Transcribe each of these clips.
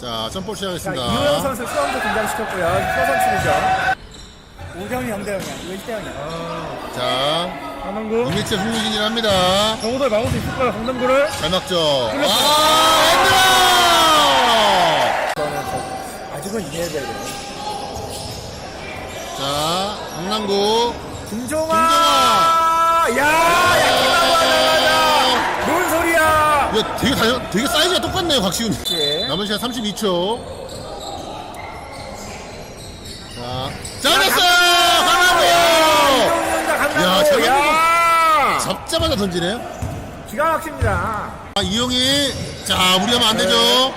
자, 자, 시작하겠습니다. 이호영 선수 수험도 등장시켰고요. 서선출이죠. 5대0이 0대0이야. 이거 1대0이야. 자, 강남구. 이미치 흥미진진합니다. 정우도 막을 수 있을 거야, 강남구를. 잘 막죠. 아, 엔드라! 저는 저- 아직은 이해해야 돼요. 자, 강남구. 김종아! 이거 되게 다, 되게 사이즈가 똑같네요, 곽시훈. 예. 남은 시간 32초. 자, 잘했어요! 강남구! 야, 잘 야! 잡자마자 던지네요. 기가 막힙니다. 아, 이용이, 자, 무리하면 안 되죠.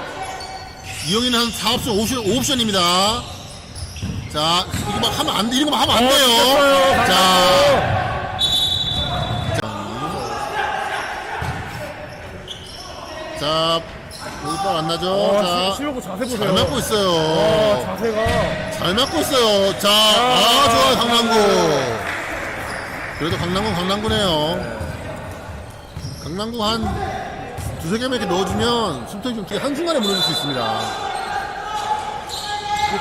이용이는 한 4옵션, 5옵션, 5옵션입니다. 자, 이거 막 하면 안 돼, 이런 거 하면 안 돼요. 됐어요, 자, 자, 물발 안 나죠? 와, 자, 실로고 자세 보세요. 잘 맞고 와, 있어요. 자세가. 잘 맞고 있어요. 자, 아, 좋아요, 강남구. 그래도 강남구, 강남구네요. 강남구 한 두세 개만 이렇게 넣어주면 숨통이 좀 되게 한순간에 무너질 수 있습니다.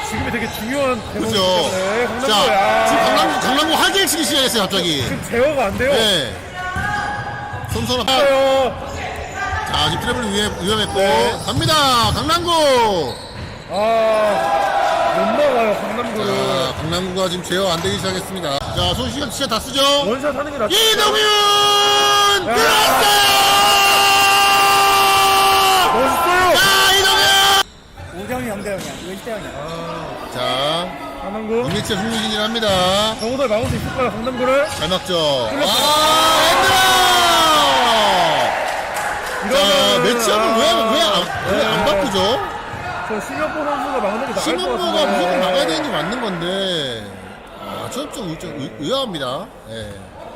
지금이 되게 중요한 대목이기 그죠? 때문에 강남구. 자, 야. 지금 강남구, 강남구 활개를 치기 시작했어요, 갑자기. 지금 제어가 안 돼요. 네. 손선호. 자, 요 지금 트래블 위험, 위험했고. 네. 갑니다, 강남구. 아, 못 막아요, 강남구를. 자, 강남구가 지금 제어 안 되기 시작했습니다. 자, 손 시간 진짜 다 쓰죠? 원샷 하는 게 낫죠. 이동윤! 야. 들어왔어요! 멋있어요! 자, 이동윤! 5대0이 0대0이야. 이거 1대0이야. 자, 강남구. 이미치 흥미진진합니다. 정우도 막을 수 있을 거야, 강남구를. 잘 막죠? 아, 저 심현보 선수가 막는 게 나을 것 신문부가 같은데. 무조건 막아야 되는 게 맞는 건데, 아, 저좀 좀 의- 의아합니다. 예.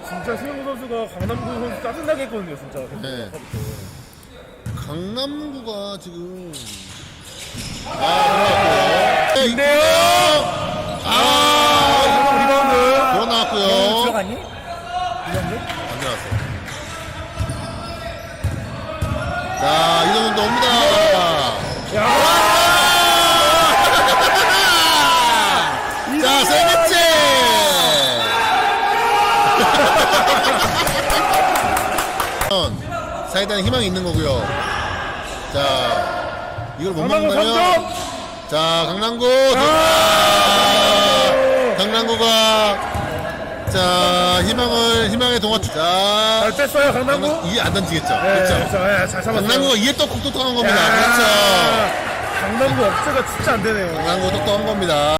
진짜 심현보 선수가 강남구 선수 짜증나게 했거든요, 진짜. 네. 강남구가 지금 아 들어갔고요. 근데요? 아 리바운드. 그거 나왔고요. 들어갔니? 이정도? 안 들어갔어. 자 이동훈도 옵니다. 번째. 사이다는 희망이 있는 거고요. 자 이걸 못 강남구 막는다면 3점! 자 강남구 아! 강남구가 자 희망을 희망의 동화 자잘 뺐어요, 강남구? 이게 안 던지겠죠 네, 그렇죠 자, 예, 잘 잡았어요. 강남구가 이에 똑똑똑똑한 겁니다 야, 그렇죠 강남구 억제가 진짜 안 되네요. 강남구 똑똑한 겁니다